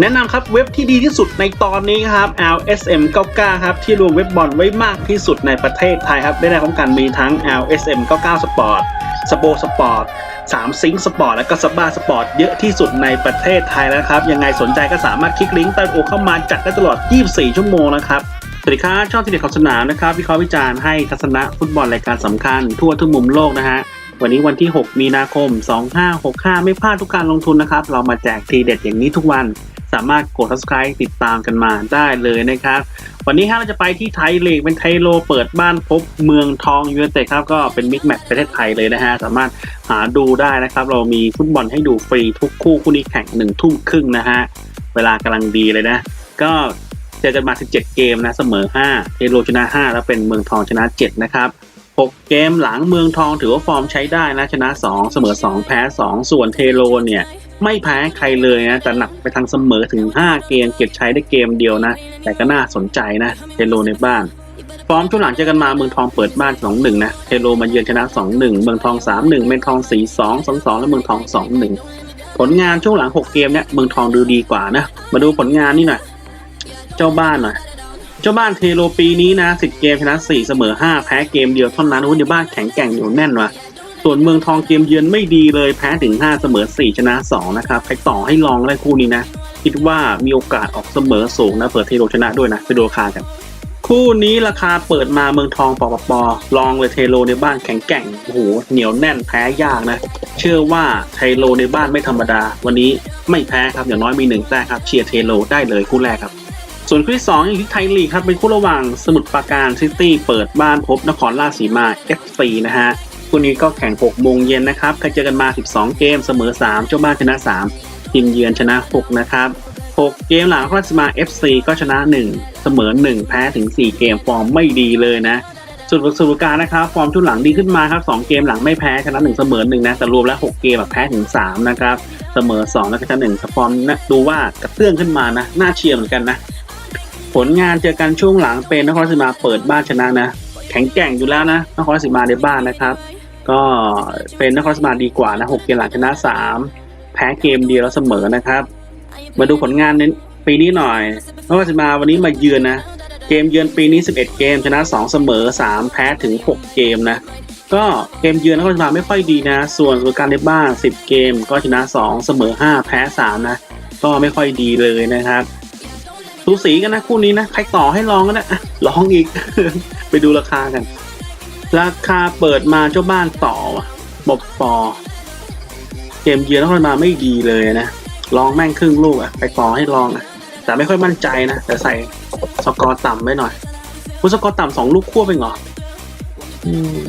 แนะนำครับเว็บที่ดีที่สุดในตอนนี้ครับ LSM 99ครับที่รวมเว็บบอลไว้มากที่สุดในประเทศไทยครับได้ได้พร้อมกันมีทั้ง LSM 99 Sport สโปสปอร์ต3ซิงสปอร์ตและก็สบ้าสปอร์ตเยอะที่สุดในประเทศไทยแล้วครับ ยังไงสนใจก็สามารถคลิกลิงก์ใต้โอเข้ามาจัดได้ตลอด 24 ชั่วโมงนะครับ สวัสดีครับช่องที่เด็ดของสนามนะครับวิเคราะห์วิจารณ์ให้ทัศนะฟุตบอลรายการสำคัญทั่วทุกมุมโลกนะฮะวันนี้วันที่ 6 มีนาคม 2565 ไม่พลาดทุกการลงทุนนะครับ เรามาแจกทีเด็ดอย่างนี้ทุกวัน สามารถกด subscribe ติดตามกันมาได้เลยนะครับ วันนี้ฮะเราจะไปที่ไทยลีกเป็นไทโลเปิดบ้านพบเมืองทองยูเนเต็ดครับก็เป็นมิกแมตช์ประเทศไทยเลยนะฮะสามารถหาดูได้นะครับ เรามีฟุตบอลให้ดูฟรีทุกคู่คู่นี้แข่งหนึ่งทุ่มครึ่งนะฮะเวลากำลังดีเลยนะ ก็เจอกันมา 17 เกมนะเสมอ 5 เทโลชนะ 5 แล้วเป็นเมืองทองชนะ 7 นะครับ 6 เกมหลังเมืองทองถือว่าฟอร์มใช้ได้นะชนะ 2 เสมอ 2 แพ้ 2 ส่วนเทโลเนี่ย ไม่แพ้ใครเลยนะแต่หนักไปทางเสมอถึง 5 เกมเก็บใช้ได้เกมเดียวนะ แต่ก็น่าสนใจนะเทโลในบ้านฟอร์มช่วงหลังเจอกันมาเมืองทองเปิดบ้าน 2-1 นะเทโลมาเยือนชนะ 2-1 เมืองทอง 3-1 เมืองทอง 4-2 2-2 และเมืองทอง 2-1 ผลงานช่วงหลัง 6 เกมเนี่ยเมืองทองดูดีกว่านะ มาดูผลงานนี่หน่อยเจ้าบ้านหน่อยเจ้าบ้านเทโลปีนี้นะ 10 เกมชนะ 4 เสมอ 5 แพ้เกมเดียวเท่านั้นโอ้ยในบ้านแข็งแกร่งอยู่แน่นว่ะ ส่วนเมืองทองเกมเยือนไม่ดีเลยแพ้ถึง 5 เสมอ 4 ชนะ 2 นะครับใครต่อให้ลองได้คู่นี้นะ คิดว่ามีโอกาสออกเสมอสูงนะเปิดเทโลชนะด้วยนะไปดูราคากันคู่นี้ราคาเปิดมาเมืองทองปปปลองเลยเทโลในบ้านแข็งแกร่งโอ้โหเหนียวแน่นแพ้ยากนะ เชื่อว่าเทโลในบ้านไม่ธรรมดา วันนี้ไม่แพ้ครับอย่างน้อยมีหนึ่งแต้มครับเชียร์เทโลได้เลยคู่แรกครับส่วนคู่ที่2อย่างที่ไทยลีกครับเป็นคู่ระหว่างสมุทรปราการซิตี้เปิดบ้านพบนครราชสีมา FC นะฮะ คู่นี้ก็แข่ง6โมงเย็นนะครับเคยเจอกันมา 12 เกมเสมอ 3 เจ้าบ้านชนะ 3 ทีมเยือนชนะ 6 นะครับ 6 เกมหลังนคราชมา FC ก็ชนะ 1 เสมอ 1 แพ้ถึง 4 เกมฟอร์มไม่ดีเลยนะส่วนสุรการนะครับ ฟอร์มช่วงหลังดีขึ้นมาครับ 2 เกมหลังไม่แพ้ชนะ 1 เสมอ 1 นะ แต่รวมแล้ว 6 เกมแบบแพ้ถึง 3 นะครับ เสมอ 2 แล้วก็ชนะ1แต่ฟอร์มนะดูว่ากระเตื้องขึ้นมานะ น่าเชียร์เหมือนกันนะ ผลงานเจอกันช่วงหลังเป็นนครราชสีมาเปิดบ้านชนะนะแข็งแกร่งอยู่แล้วนะนครราชสีมาในบ้านนะครับ ก็เป็นนครสมาดีกว่านะหกเกมหลังชนะสามแพ้เกมเดียวแล้วเสมอนะครับ มาดูผลงานในปีนี้หน่อยนครสมาวันนี้มาเยือนนะ เกมเยือนปีนี้ 11 เกม ชนะ 2 เสมอ 3 แพ้ถึง 6 เกมนะ ก็เกมเยือนนครสมาไม่ค่อยดีนะ ส่วนสการในบ้าน 10 เกม ก็ชนะ 2 เสมอ 5 แพ้ 3 นะ ก็ไม่ค่อยดีเลยนะครับสูสีกันนะคู่นี้นะ ใครต่อให้ลองก็ได้อะลองอีก ไปดูราคากัน ราคาเปิดมาเจ้าบ้านต่อว่ะบอบปอ เกมเยือนนครมาไม่ดีเลยนะลองแม่งครึ่งลูกอะไปต่อให้ลองอะแต่ไม่ค่อยมั่นใจนะ แต่ใส่สกอร์ต่ำไว้หน่อยผู้สกอร์ต่ำสองลูกควบไปเหรออืม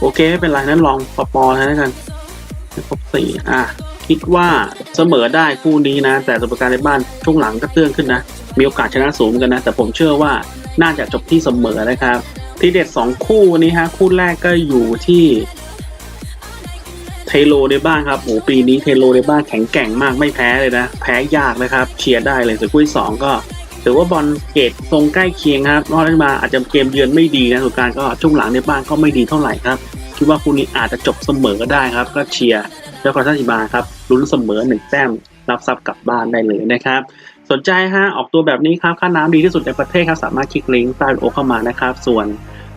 โอเคไม่เป็นไรนั้นลองปอปอแล้วกันให้ครบสี่อะคิดว่าเสมอได้คู่นี้นะ แต่สมการในบ้านช่วงหลังก็เตื้องขึ้นนะ มีโอกาสชนะสูงเหมือนกันนะ แต่ผมเชื่อว่าน่าจะจบที่เสมอนะครับ ที่เด็ดสองคู่วันนี้ฮะ คู่แรกก็อยู่ที่เทโลในบ้านครับโอ้ปีนี้เทโลในบ้านแข็งแกร่งมากไม่แพ้เลยนะ แพ้ยากนะครับ เชียร์ได้เลยส่วนคู่ที่สองก็ถือว่าบอลเกตทรงใกล้เคียงครับนอกจากมาอาจจะเกมเยือนไม่ดีนะสงการก็ช่วงหลังในบ้านก็ไม่ดีเท่าไหร่ครับคิดว่าคู่นี้อาจจะจบเสมอก็ได้ครับ ก็เชียร์เจ้าคอนทัชิมาครับลุ้นเสมอหนึ่งแต้มรับทรัพย์กลับบ้านได้เลยนะครับ สนใจฮะออกตัวแบบนี้ครับค่าน้ำดีที่สุดในประเทศครับสามารถคลิกลิงก์ใต้โอเข้ามานะครับ ส่วน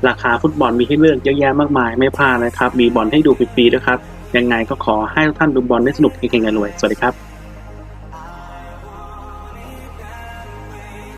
ราคาฟุตบอลมีให้เลือกเยอะแยะมากมายไม่พลาดนะครับ มีบอลให้ดูฟรีๆด้วยครับ ยังไงก็ขอให้ทุกท่านดูบอลได้สนุกเก่งๆกันรวย สวัสดีครับ